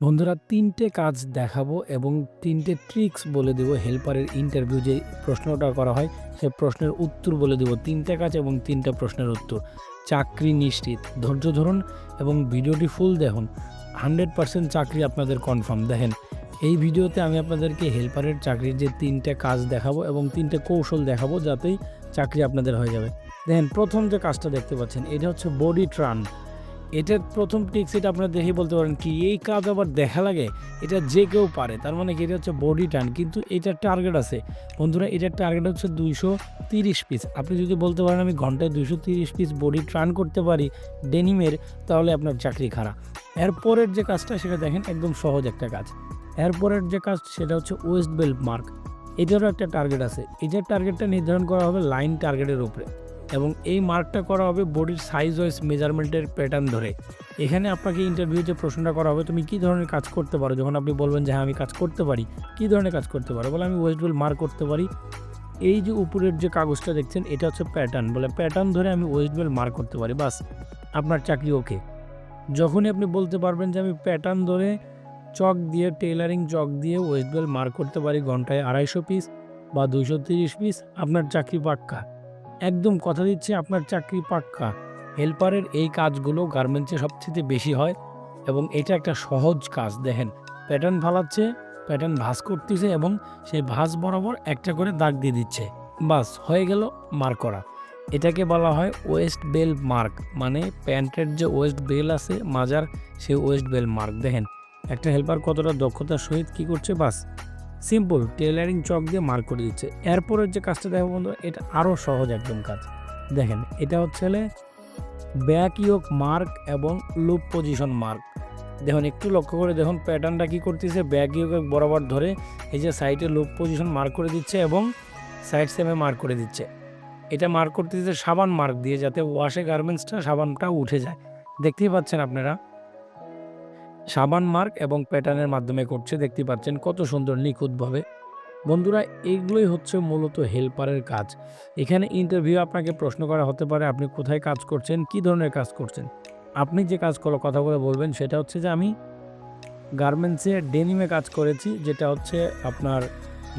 বন্ধুরা, তিনটে কাজ দেখাবো এবং তিনটে ট্রিক্স বলে দেবো হেল্পারের ইন্টারভিউ যে প্রশ্নটা করা হয়, সে প্রশ্নের উত্তর বলে দেবো। তিনটে কাজ এবং তিনটা প্রশ্নের উত্তর। চাকরি নিশ্চিত। ধৈর্য ধরুন এবং ভিডিওটি ফুল দেখুন। হান্ড্রেড পার্সেন্ট চাকরি আপনাদের কনফার্ম দেখেন, এই ভিডিওতে আমি আপনাদেরকে হেল্পারের চাকরির যে তিনটে কাজ দেখাবো এবং তিনটে কৌশল দেখাবো যাতেই চাকরি আপনাদের হয়ে যাবে। দেখেন, প্রথম যে কাজটা দেখতে পাচ্ছেন, এটা হচ্ছে বডি ট্রান এটার প্রথম ট্রিক্স এটা আপনারা দেখেই বলতে পারেন কি, এই কাজ আবার দেখা লাগে, এটা যে কেউ পারে, তার মানে কি, এটা হচ্ছে বডি টান কিন্তু এটার টার্গেট আছে। বন্ধুরা, এটার টার্গেট হচ্ছে দুইশো তিরিশ পিস আপনি যদি বলতে পারেন আমি ঘন্টায় দুইশো তিরিশ পিস বডি ট্রান করতে পারি ডেনিমের তাহলে আপনার চাকরি খারাপ। এরপরের যে কাজটা, সেটা দেখেন একদম সহজ একটা কাজ। এরপরের যে কাজ, সেটা হচ্ছে ওয়েস্ট বেল্ট মার্ক এটারও একটা টার্গেট আছে। এটার টার্গেটটা নির্ধারণ করা হবে লাইন টার্গেটের উপরে। এবং এই মার্কটা করা হবে বডির সাইজ ওয়াইজ মেজারমেন্টের প্যাটার্ন ধরে। এখানে আপনাকে ইন্টারভিউ যে প্রশ্নটা করা হবে, তুমি কী ধরনের কাজ করতে পারো? যখন আপনি বলবেন যে হ্যাঁ আমি কাজ করতে পারি। কী ধরনের কাজ করতে পারো? বলে, আমি ওয়েস্ট বেল মার্ক করতে পারি। এই যে উপরের যে কাগজটা দেখছেন, এটা হচ্ছে প্যাটার্ন বলে প্যাটার্ন ধরে আমি ওয়েস্ট বেল মার্ক করতে পারি। বাস, আপনার চাকরি ওকে যখনই আপনি বলতে পারবেন যে, আমি প্যাটার্ন ধরে চক দিয়ে টেলারিং চক দিয়ে ওয়েস্ট বেল মার্ক করতে পারি, ঘন্টায় আড়াইশো পিস বা দুইশো তিরিশ পিস আপনার চাকরি পাক্কা। একদম কথা দিচ্ছি আপনার চাকরি পাক্কা। হেল্পারের এই কাজগুলো গার্মেন্টসে সবচেয়ে বেশি হয় এবং এটা একটা সহজ কাজ, দেখেন। প্যাটার্ন ফালাচ্ছে, প্যাটার্ন ভাঁজ করতেছে এবং সেই ভাঁজ বরাবর একটা করে দাগ দিয়ে দিচ্ছে। বাস, হয়ে গেল মার্ক করা। এটাকে বলা হয় ওয়েস্ট বেল মার্ক মানে প্যান্টের যে ওয়েস্ট বেল আছে, মাজার সেই ওয়েস্ট বেল মার্ক, দেখেন। একটা হেল্পার কতটা দক্ষতার সহিত কি করছে, বাস সিম্পল টেলারিং চক দিয়ে মার্ক করে দিচ্ছে। এরপরের যে কাজটা দেখো বন্ধু, এটা আরও সহজ একদম কাজ। দেখেন, এটা হচ্ছে ব্যাক ইয়োক মার্ক এবং লুপ পজিশন মার্ক দেখুন, একটু লক্ষ্য করে দেখুন প্যাটার্নটা কি করতেছে। ব্যাক ইয়োক বরাবর ধরে এই যে সাইডে লুপ পজিশন মার্ক করে দিচ্ছে এবং সাইড সেমে মার্ক করে দিচ্ছে। এটা মার্ক করতে দিচ্ছে সাবান মার্ক দিয়ে যাতে ওয়াশে গার্মেন্টসটা সাবানটা উঠে যায়। দেখতেই পাচ্ছেন আপনারা? সাবান মার্ক এবং প্যাটার্নের মাধ্যমে করছে দেখতে পাচ্ছেন কত সুন্দর নিখুঁতভাবে। বন্ধুরা, এইগুলোই হচ্ছে মূলত হেল্পারের কাজ। এখানে ইন্টারভিউ আপনাকে প্রশ্ন করা হতে পারে, আপনি কোথায় কাজ করছেন, কি ধরনের কাজ করছেন? আপনি যে কাজ করো কথা বলে বলবেন, সেটা হচ্ছে যে আমি গার্মেন্টসে ডেনিমে কাজ করেছি, যেটা হচ্ছে আপনার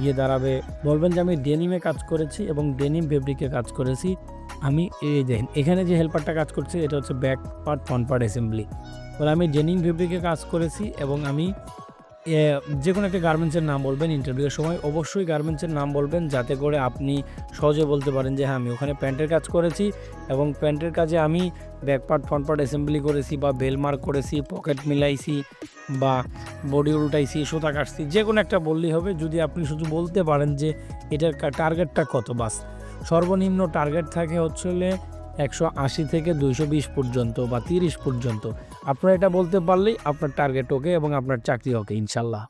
ইয়ে দাঁড়াবে, বলবেন যে আমি ডেনিমে কাজ করেছি এবং ডেনিম ফেব্রিকে কাজ করেছি। আমি এই দেখেন এখানে যে হেল্পারটা কাজ করছে, এটা হচ্ছে back part front part assembly বলে আমি ডেনিম ফেব্রিকে কাজ করেছি এবং আমি যে কোনো একটা গার্মেন্টসের নাম বলবেন ইন্টারভিউয়ের সময়, অবশ্যই গার্মেন্টসের নাম বলবেন যাতে করে আপনি সহজে বলতে পারেন যে হ্যাঁ আমি ওখানে প্যান্টের কাজ করেছি এবং প্যান্টের কাজে আমি back part front part assembly করেছি বা বেল মার্ক করেছি পকেট মিলাইছি বা বডি উল্টাইছি, সুতা কাটছি, যে কোনো একটা বললেই হবে। যদি আপনি শুধু বলতে পারেন যে এটার টার্গেটটা কত, বাস। সর্বনিম্ন টার্গেট থাকে হচ্ছে একশো আশি থেকে দুইশো বিশ পর্যন্ত বা তিরিশ পর্যন্ত। আপনারা এটা বলতে পারলেই আপনার টার্গেট ওকে এবং আপনার চাকরি ওকে ইনশাল্লাহ।